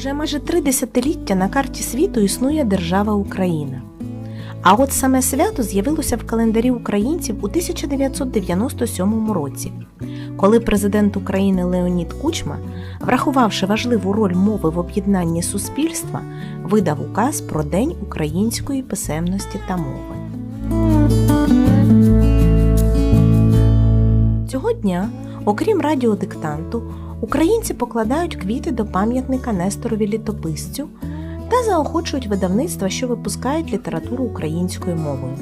Уже майже три десятиліття на карті світу існує держава Україна. А от саме свято з'явилося в календарі українців у 1997 році, коли президент України Леонід Кучма, врахувавши важливу роль мови в об'єднанні суспільства, видав указ про День української писемності та мови. Цього дня, окрім радіодиктанту, українці покладають квіти до пам'ятника Несторові літописцю та заохочують видавництва, що випускають літературу українською мовою.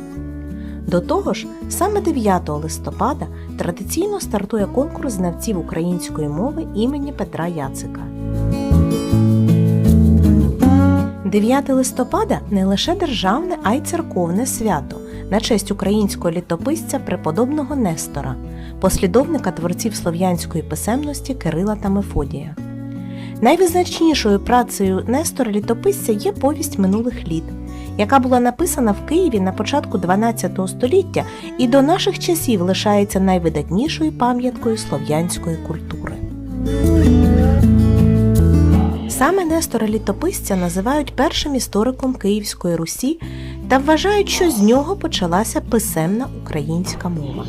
До того ж, саме 9 листопада традиційно стартує конкурс знавців української мови імені Петра Яцика. 9 листопада не лише державне, а й церковне свято на честь українського літописця преподобного Нестора, послідовника творців слов'янської писемності Кирила та Мефодія. Найвизначнішою працею Нестора літописця є повість минулих літ, яка була написана в Києві на початку 12 століття і до наших часів лишається найвидатнішою пам'яткою слов'янської культури. Саме Нестора літописця називають першим істориком Київської Русі та вважають, що з нього почалася писемна українська мова.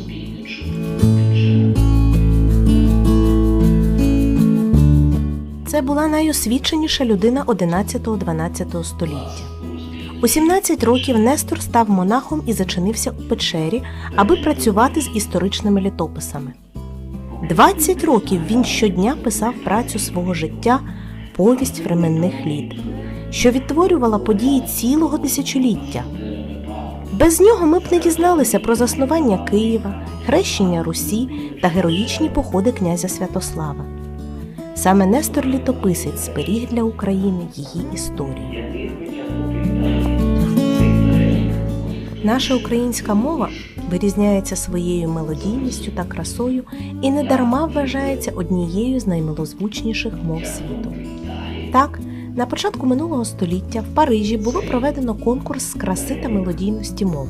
Це була найосвіченіша людина 11-12 століття. У 17 років Нестор став монахом і зачинився у печері, аби працювати з історичними літописами. 20 років він щодня писав працю свого життя повість временних літ, що відтворювала події цілого тисячоліття. Без нього ми б не дізналися про заснування Києва, хрещення Русі та героїчні походи князя Святослава. Саме Нестор Літописець зберіг для України її історію. Наша українська мова вирізняється своєю мелодійністю та красою і недарма вважається однією з наймилозвучніших мов світу. Так, на початку минулого століття в Парижі було проведено конкурс з краси та мелодійності мов.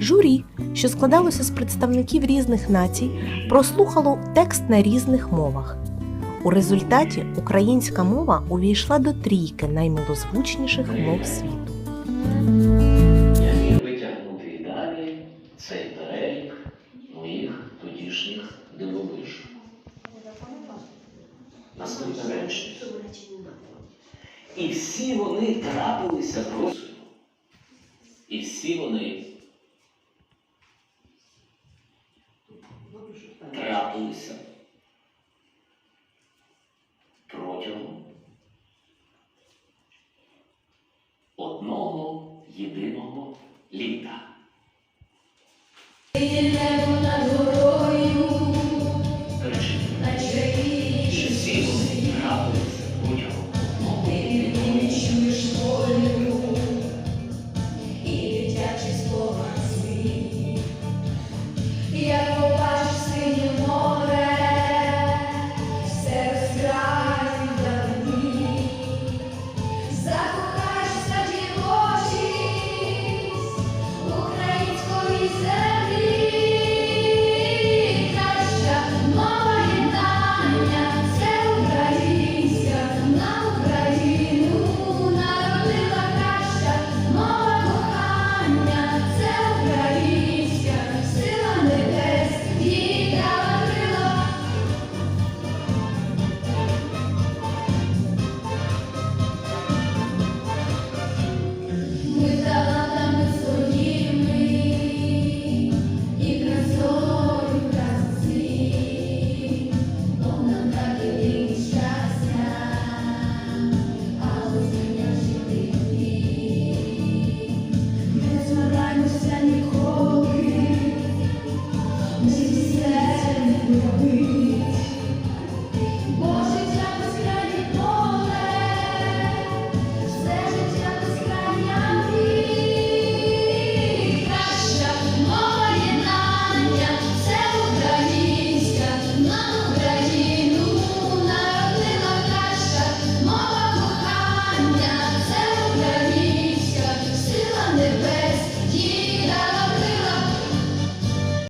Журі, що складалося з представників різних націй, прослухало текст на різних мовах. У результаті українська мова увійшла до трійки наймилозвучніших мов світу. Я витягнути і далі цей перелік моїх тодішніх дивовиж. Наступне речення. І всі вони трапилися просою. І всі вони трапилися протягом одного єдиного